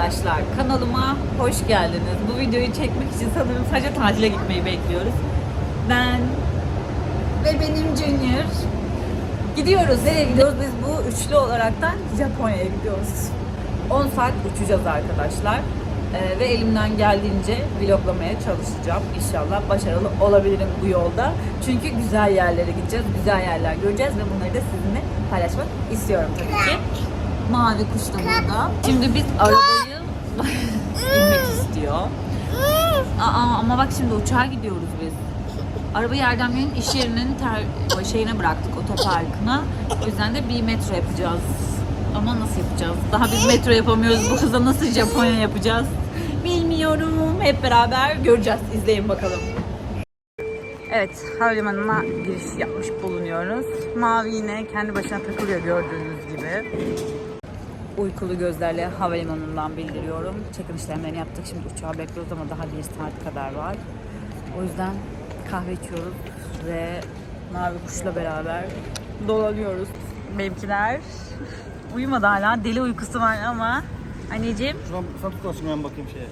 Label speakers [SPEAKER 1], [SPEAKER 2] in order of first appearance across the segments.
[SPEAKER 1] arkadaşlar, kanalıma hoş geldiniz. Bu videoyu çekmek için sanırım sadece tatile gitmeyi bekliyoruz. Ben ve benim Junior gidiyoruz. Nereye gidiyoruz? Biz bu üçlü olaraktan Japonya'ya gidiyoruz. 10 saat uçacağız arkadaşlar. Ee, ve elimden geldiğince vloglamaya çalışacağım. İnşallah başarılı olabilirim bu yolda. Çünkü güzel yerlere gideceğiz, güzel yerler göreceğiz ve bunları da sizinle paylaşmak istiyorum tabii ki. Mavi kuş da burada. Şimdi biz arabayı istiyor. Aa, ama bak şimdi uçağa gidiyoruz biz. Arabayı Erdem Bey'in iş yerinin ter, şeyine bıraktık otoparkına. O yüzden de bir metro yapacağız. Ama nasıl yapacağız? Daha biz metro yapamıyoruz. Bu kıza nasıl Japonya yapacağız? Bilmiyorum. Hep beraber göreceğiz. İzleyin bakalım. Evet, havalimanına giriş yapmış bulunuyoruz. Mavi yine kendi başına takılıyor gördüğünüz gibi. Uykulu gözlerle havalimanından bildiriyorum. Check-in işlemlerini yaptık. Şimdi uçağı bekliyoruz ama daha bir saat kadar var. O yüzden kahve içiyoruz ve mavi kuşla beraber dolanıyoruz. Benimkiler uyumadı hala. Deli uykusu var ama anneciğim
[SPEAKER 2] Şuradan sen tutarsın ben bakayım şeye.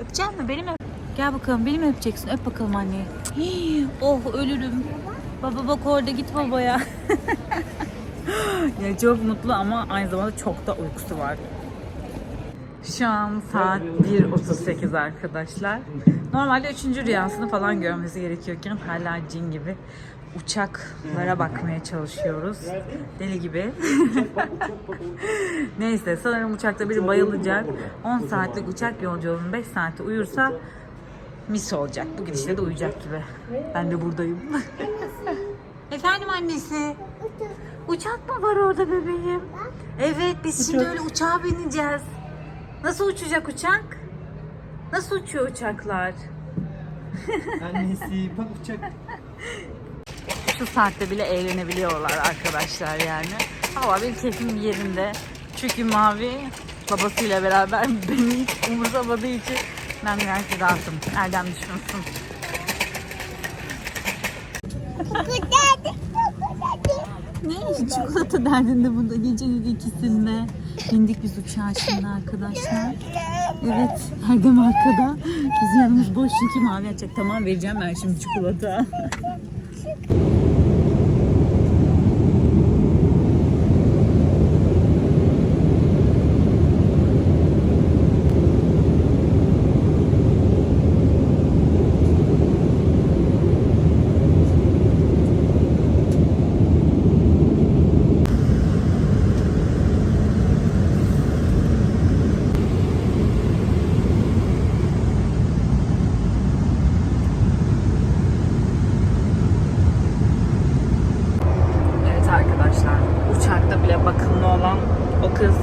[SPEAKER 1] Öpecek mi? Beni mi? Gel bakalım beni mi öpeceksin? Öp bakalım anneyi. Hii, oh ölürüm. Baba bak orada git babaya. ya çok mutlu ama aynı zamanda çok da uykusu var. Şu an saat 1.38 arkadaşlar. Normalde üçüncü rüyasını falan görmesi gerekiyorken hala cin gibi uçaklara bakmaya çalışıyoruz. Deli gibi. Neyse sanırım uçakta biri bayılacak. 10 saatlik uçak yolculuğunun 5 saati uyursa mis olacak. Bu gidişle de uyuyacak gibi. Ben de buradayım. Efendim annesi. Uçak mı var orada bebeğim? Evet biz şimdi öyle uçağa bineceğiz. Nasıl uçacak uçak? Nasıl uçuyor uçaklar?
[SPEAKER 2] Annesi bak uçak.
[SPEAKER 1] Şu saatte bile eğlenebiliyorlar arkadaşlar yani. Hava benim keyfim yerinde. Çünkü Mavi babasıyla beraber beni hiç umursamadığı için ben gayet rahatım. Erdem düşünsün. Ne? Çikolata derdinde bunda gecenin ikisinde. Bindik biz uçağa şimdi arkadaşlar. Evet, Erdem arkada. Biz yanımız boş çünkü mavi açacak. Tamam vereceğim ben şimdi çikolata. Evet arkadaşlar, uçakta bile bakımlı olan o kız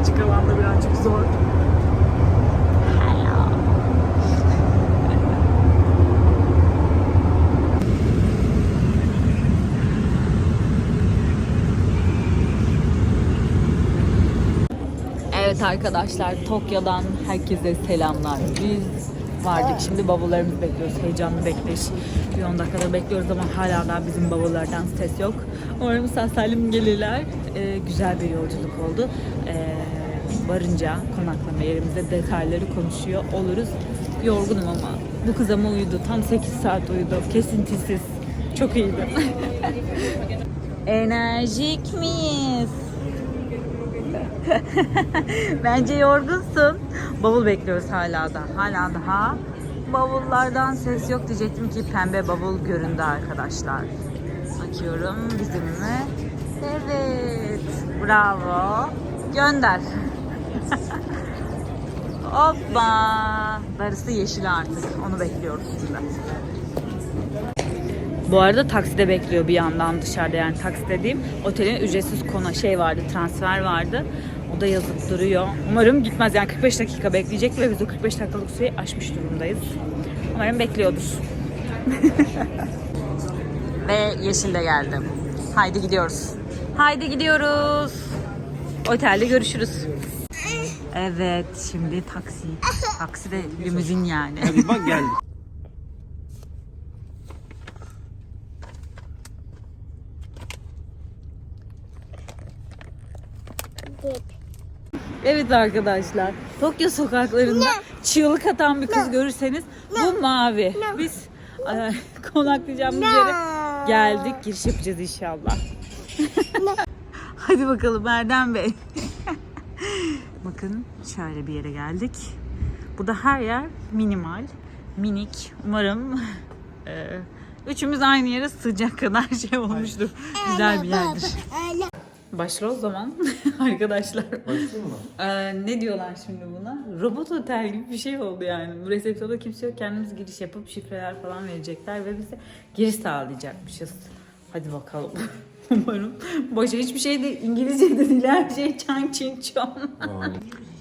[SPEAKER 1] açık alanda birazcık zor. Evet arkadaşlar, Tokyo'dan herkese selamlar. Biz vardık. Şimdi bavullarımızı bekliyoruz. Heyecanlı bekleyiş. Bir 10 dakikada bekliyoruz ama hala daha bizim bavullardan ses yok. Umarım sağ salim gelirler. Ee, güzel bir yolculuk oldu. Ee, varınca konaklama yerimizde detayları konuşuyor oluruz. Yorgunum ama bu kız ama uyudu. Tam 8 saat uyudu. Kesintisiz. Çok iyiydi. Enerjik miyiz? Bence yorgunsun. Bavul bekliyoruz hala da. Hala daha bavullardan ses yok diyecektim ki pembe bavul göründü arkadaşlar. Bakıyorum bizim mi? Evet. Bravo. Gönder. Hoppa. Darısı yeşil artık. Onu bekliyoruz şimdi. Bu arada takside bekliyor bir yandan dışarıda yani taksi dediğim otelin ücretsiz kona şey vardı transfer vardı. O da yazıp duruyor. Umarım gitmez yani 45 dakika bekleyecek ve biz o 45 dakikalık süreyi aşmış durumdayız. Umarım bekliyordur. ve yeşil de geldi. Haydi gidiyoruz. Haydi gidiyoruz. Otelde görüşürüz. Evet şimdi taksi. Taksi de limuzin yani.
[SPEAKER 2] Hadi bak geldi.
[SPEAKER 1] Evet arkadaşlar, Tokyo sokaklarında çığlık atan bir kız görürseniz bu mavi. Biz e, konaklayacağımız yere geldik. Giriş yapacağız inşallah. Hadi bakalım Erdem Bey. Bakın şöyle bir yere geldik. Burada her yer minimal, minik. Umarım e, üçümüz aynı yere sığacak kadar şey olmuştur. Güzel bir yerdir. Başla o zaman arkadaşlar. Ee, ne diyorlar şimdi buna? Robot otel gibi bir şey oldu yani. Bu resepsiyonda kimse yok. Kendimiz giriş yapıp şifreler falan verecekler ve bize giriş sağlayacakmışız. Hadi bakalım. Umarım. Boşa hiçbir şey de İngilizce de değil. Her şey çan çin çon.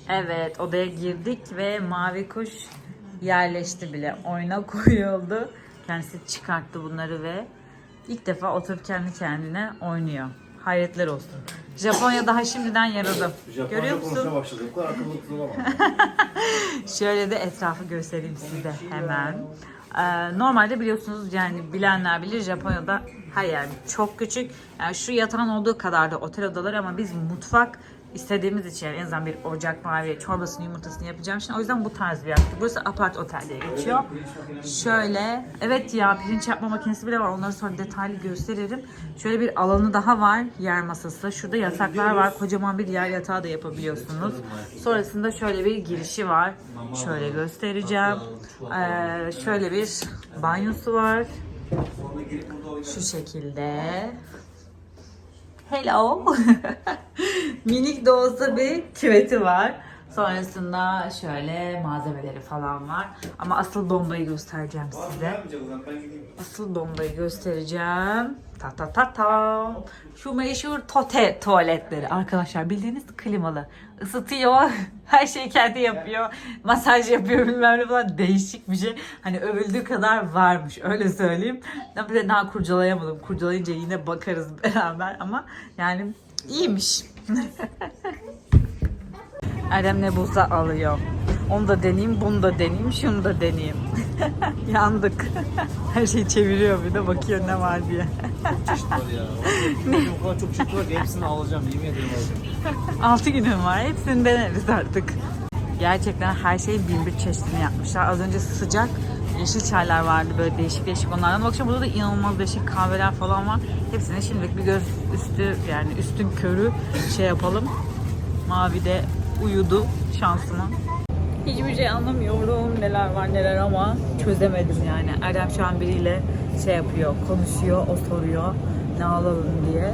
[SPEAKER 1] evet odaya girdik ve mavi kuş yerleşti bile. Oyuna koyuldu. Kendisi çıkarttı bunları ve ilk defa oturup kendi kendine oynuyor. Hayretler olsun. Japonya daha şimdiden yaradı. Görüyor musun?
[SPEAKER 2] konuşmaya başladı. Bu kadar akıllı kız olamam.
[SPEAKER 1] Şöyle de etrafı göstereyim size hemen. Ee, normalde biliyorsunuz yani bilenler bilir Japonya'da her yer çok küçük. Yani şu yatağın olduğu kadar da otel odaları ama biz mutfak istediğimiz için yani en azından bir ocak mavi çorbasını yumurtasını yapacağım için o yüzden bu tarz bir yer. Burası apart otel diye geçiyor. Şöyle evet ya pirinç yapma makinesi bile var onları sonra detaylı gösteririm. Şöyle bir alanı daha var yer masası. Şurada yataklar var kocaman bir yer yatağı da yapabiliyorsunuz. Sonrasında şöyle bir girişi var. Şöyle göstereceğim. Ee, şöyle bir banyosu var. Şu şekilde. Hello. Minik de olsa bir küveti var. Sonrasında şöyle malzemeleri falan var. Ama asıl bombayı göstereceğim size. Asıl bombayı göstereceğim. Ta ta ta ta. Şu meşhur tote tuvaletleri. Arkadaşlar bildiğiniz klimalı. Isıtıyor. Her şeyi kendi yapıyor. Masaj yapıyor bilmem ne falan. Değişik bir şey. Hani övüldüğü kadar varmış. Öyle söyleyeyim. Ben daha kurcalayamadım. Kurcalayınca yine bakarız beraber ama yani iyiymiş. Erdem ne bulsa alıyor. Onu da deneyeyim, bunu da deneyeyim, şunu da deneyeyim. Yandık. Her şeyi çeviriyor bir de bakıyor ne var diye.
[SPEAKER 2] Çeşit var ya. O kadar çok çeşit var ki hepsini alacağım. Yemin ederim alacağım.
[SPEAKER 1] 6 günüm var. Hepsini deneriz artık. Gerçekten her şeyi bin bir çeşidini yapmışlar. Az önce sıcak yeşil çaylar vardı böyle değişik değişik onlardan. Bakacağım burada da inanılmaz değişik kahveler falan var. Hepsine şimdilik bir göz üstü yani üstün körü şey yapalım. Mavi de uyudu şansıma. Hiçbir şey anlamıyorum neler var neler ama çözemedim yani. Erdem şu an biriyle şey yapıyor, konuşuyor, o soruyor ne alalım diye.